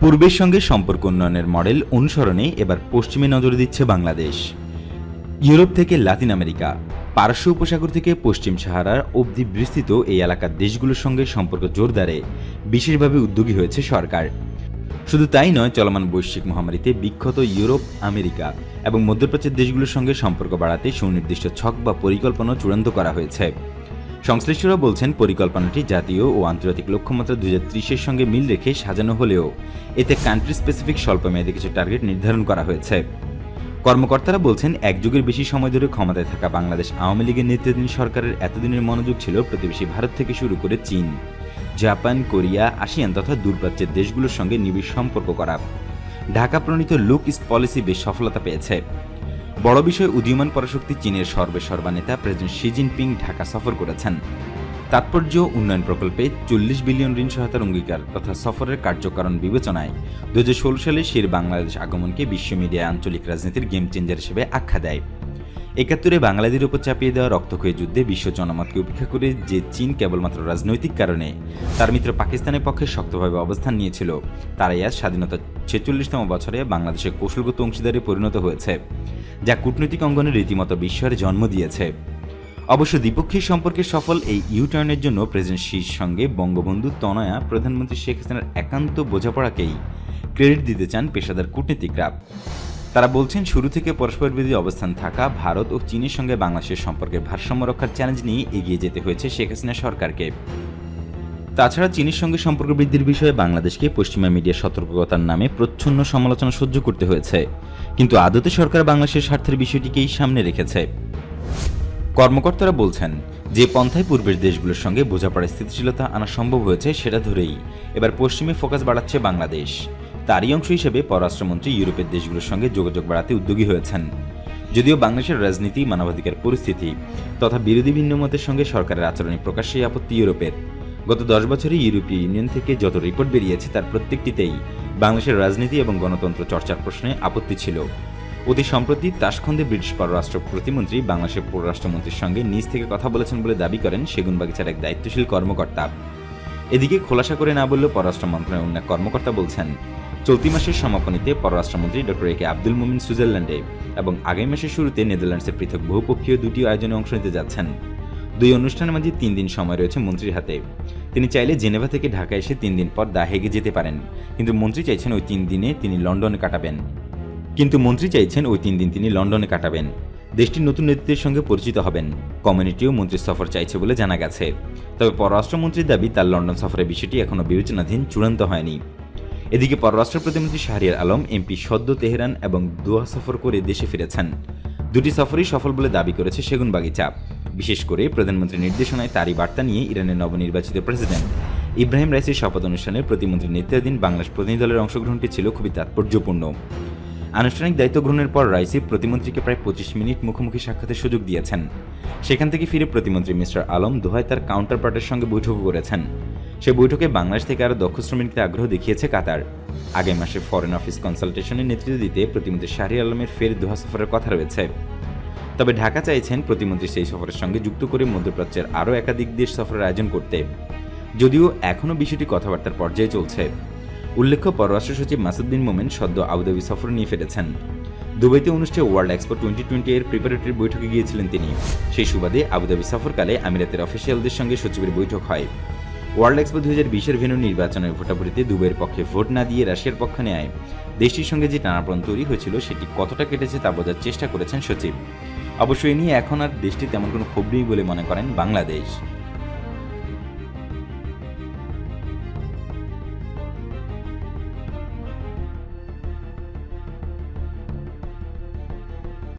পূর্বের সঙ্গে সম্পর্ক উন্নয়নের মডেল অনুসরণে এবার পশ্চিমে নজর দিচ্ছে বাংলাদেশ। ইউরোপ থেকে লাতিন আমেরিকা, পারস্য উপসাগর থেকে পশ্চিম সাহারার অবধি বিস্তৃত এই এলাকার দেশগুলোর সঙ্গে সম্পর্ক জোরদারে, বিশেষভাবে উদ্যোগী হয়েছে সরকার। শুধু তাই নয়, চলমান বৈশ্বিক মহামারীতে বিখ্যাত ইউরোপ, আমেরিকা এবং মধ্যপ্রাচ্যের দেশগুলোর সঙ্গে সম্পর্ক বাড়াতে সুনির্দিষ্ট ছক বা পরিকল্পনা চূড়ান্ত করা হয়েছে। সংশ্লিষ্টরা বলছেন, পরিকল্পনাটি জাতীয় ও আন্তর্জাতিক লক্ষ্যমাত্রা দুই হাজার সঙ্গে মিল রেখে সাজানো হলেও এতে কান্ট্রি স্পেসিফিক স্বল্পমেয়াদী কিছু টার্গেট নির্ধারণ করা হয়েছে। কর্মকর্তারা বলছেন, এক যুগের বেশি সময় ধরে ক্ষমতায় থাকা বাংলাদেশ আওয়ামী লীগের নেতৃত্বাধীন সরকারের এতদিনের মনোযোগ ছিল প্রতিবেশী ভারত থেকে শুরু করে চীন, জাপান, কোরিয়া, আসিয়ান তথা দূরপ্রাচ্যের দেশগুলোর সঙ্গে নিবিড় সম্পর্ক করা। ঢাকা প্রণীত লুক ইস্ট পলিসি বেশ সফলতা পেয়েছে। বড় বিষয় উদীয়মান পরাশক্তি চীনের সর্বেসর্বা নেতা প্রেসিডেন্ট শি জিনপিং ঢাকা সফর করেছেন। তাৎপর্য উন্নয়ন প্রকল্পে চল্লিশ বিলিয়ন ঋণ সহায়তার অঙ্গীকার তথা সফরের কার্যকারণ বিবেচনায় দু হাজার ষোলো সালে শের বাংলাদেশ আগমনকে বিশ্ব মিডিয়ায় আঞ্চলিক রাজনীতির গেম চেঞ্জার হিসেবে আখ্যা দেয়। একাত্তরে বাংলাদেশের উপর চাপিয়ে দেওয়া রক্তক্ষয়ী যুদ্ধে বিশ্ব জনমতকে উপেক্ষা করে যে চীন কেবলমাত্র রাজনৈতিক কারণে তার মিত্র পাকিস্তানের পক্ষে শক্তভাবে অবস্থান নিয়েছিল, তারাই আজ স্বাধীনতা ছেচল্লিশতম বছরে বাংলাদেশের কৌশলগত অংশীদারে পরিণত হয়েছে। যা কূটনৈতিক অঙ্গনে রীতিমতো বিস্ময়ের জন্ম দিয়েছে। অবশ্য দ্বিপক্ষীয় সম্পর্কে সফল এই ইউটার্নের জন্য প্রেসিডেন্ট শির সঙ্গে বঙ্গবন্ধু তনয়া প্রধানমন্ত্রী শেখ হাসিনার একান্ত বোঝাপড়াকেই ক্রেডিট দিতে চান পেশাদার কূটনীতিকরা। তারা বলছেন, শুরু থেকে পরস্পর বিরোধী অবস্থান থাকা ভারত ও চীনের সঙ্গে বাংলাদেশের সম্পর্কের ভারসাম্য রক্ষার চ্যালেঞ্জ নিয়ে এগিয়ে যেতে হয়েছে শেখ হাসিনা সরকারকে। তাছাড়া চীনের সঙ্গে সম্পর্ক বৃদ্ধির বিষয়ে বাংলাদেশকে পশ্চিমা মিডিয়া সতর্কতার নামে প্রচ্ছন্ন সমালোচনা সহ্য করতে হয়েছে। কিন্তু আদতে সরকার বাংলাদেশের স্বার্থের বিষয়টিকেই সামনে রেখেছে। কর্মকর্তারা বলছেন, যে পন্থায় পূর্বের দেশগুলোর সঙ্গে বোঝাপড়ার স্থিতিশীলতা আনা সম্ভব হয়েছে সেটা ধরেই এবার পশ্চিমে ফোকাস বাড়াচ্ছে বাংলাদেশ। তারই অংশ হিসেবে পররাষ্ট্রমন্ত্রী ইউরোপের দেশগুলোর সঙ্গে যোগাযোগ বাড়াতে উদ্যোগী হয়েছেন। যদিও বাংলাদেশের রাজনীতি, মানবাধিকার পরিস্থিতি তথা বিরোধী ভিন্নমতের সঙ্গে সরকারের আচরণে প্রকাশ্যেই আপত্তি ইউরোপের। গত দশ বছরে ইউরোপীয় ইউনিয়ন থেকে যত রিপোর্ট বেরিয়েছে, তার প্রত্যেকটিতেই বাংলাদেশের রাজনীতি এবং গণতন্ত্র চর্চার প্রশ্নে আপত্তি ছিল। অতি সম্প্রতি তাসখন্দে ব্রিটিশ পররাষ্ট্র প্রতিমন্ত্রী, বাংলাদেশের পররাষ্ট্রমন্ত্রীর সঙ্গে নিজ থেকে কথা বলেছেন বলে দাবি করেন সেগুনবাগিচার এক দায়িত্বশীল কর্মকর্তা। এদিকে খোলাসা করে না বললেও পররাষ্ট্র মন্ত্রণালয়ের অন্য কর্মকর্তা বলছেন, চলতি মাসের সমাপনীতে পররাষ্ট্রমন্ত্রী ডক্টর এ কে আব্দুল মুমিন সুইজারল্যান্ডে এবং আগামী মাসের শুরুতে নেদারল্যান্ডসের পৃথক বহুপক্ষীয় দুটি আয়োজনে অংশ নিতে যাচ্ছেন। দুই অনুষ্ঠানের মাঝে তিন দিন সময় রয়েছে মন্ত্রীর হাতে। তিনি চাইলে জেনেভা থেকে ঢাকা এসে তিন দিন পর দা হেগে যেতে পারেন। কিন্তু মন্ত্রী চাইছেন ওই তিন দিনে তিনি লন্ডনে কাটাবেন। কিন্তু মন্ত্রী চাইছেন ওই তিন দিন তিনি লন্ডনে কাটাবেন। দেশটির নতুন নেতৃত্বের সঙ্গে পরিচিত হবেন। কমিউনিটিও মন্ত্রীর সফর চাইছে বলে জানা গেছে। তবে পররাষ্ট্রমন্ত্রীর দাবি, তার লন্ডন সফরের বিষয়টি এখনও বিবেচনাধীন, চূড়ান্ত হয়নি। এদিকে পররাষ্ট্র প্রতিমন্ত্রী শাহরিয়ার আলম, এমপি সদ্য তেহরান এবং দোহা সফর করে দেশে ফিরেছেন। দুটি সফরই সফল বলে দাবি করেছে সেগুন বাগিচা। বিশেষ করে প্রধানমন্ত্রীর নির্দেশনায় তারই বার্তা নিয়ে ইরানের নবনির্বাচিত প্রেসিডেন্ট ইব্রাহিম রাইসির শপথ অনুষ্ঠানে প্রতিমন্ত্রীর নেতৃত্বাধীন বাংলাদেশ প্রতিনিধি দলের অংশগ্রহণটি ছিল খুবই তাৎপর্যপূর্ণ। আনুষ্ঠানিক দায়িত্ব গ্রহণের পর রাইসি প্রতিমন্ত্রীকে প্রায় পঁচিশ মিনিট মুখোমুখি সাক্ষাতের সুযোগ দিয়েছেন। সেখান থেকে ফিরে প্রতিমন্ত্রী মিস্টার আলম দোহায় তার কাউন্টার পার্টের সঙ্গে বৈঠক করেছেন। সে বৈঠকে বাংলাদেশ থেকে আরও দক্ষ শ্রমিকদের আগ্রহ দেখিয়েছে কাতার। আগামী মাসে ফরেন অফিস কনসালটেশনের নেতৃত্ব দিতে প্রতিমন্ত্রী শাহরি আলমের ফের দোহা সফরের কথা রয়েছে। তবে ঢাকা চাইছেন প্রতিমন্ত্রী সেই সফরের সঙ্গে যুক্ত করে মধ্যপ্রাচ্যের আরও একাধিক দেশ সফরের আয়োজন করতে। যদিও এখনও বিষয়টি কথাবার্তার পর্যায়ে চলছে। উল্লেখ্য, পররাষ্ট্র সচিব মাসুদ্দিন মোমেন সদ্য আবুধাবি সফর নিয়ে ফিরেছেন। দুবাইতে অনুষ্ঠিত ওয়ার্ল্ড এক্সপো টোয়েন্টি টোয়েন্টি এর প্রিপারেটরি বৈঠকে গিয়েছিলেন তিনি। সেই সুবাদে আবুধাবি সফরকালে আমিরাতের অফিসিয়ালদের সঙ্গে সচিবের বৈঠক হয়। ওয়ার্ল্ড এক্সপো দুই হাজার বিশের ভেন্যু নির্বাচনের ভোটাভুটিতে দুবের পক্ষে ভোট না দিয়ে রাশিয়ার পক্ষ নেয়। দেশটির সঙ্গে যে টানাপ্রণ তৈরি হয়েছিল, সেটি কতটা কেটেছে তা বোঝার চেষ্টা করেছেন সচিব। অবশ্য এ নিয়ে এখন আর দেশটি তেমন কোনো ক্ষোভ নেই বলে মনে করেন বাংলাদেশ।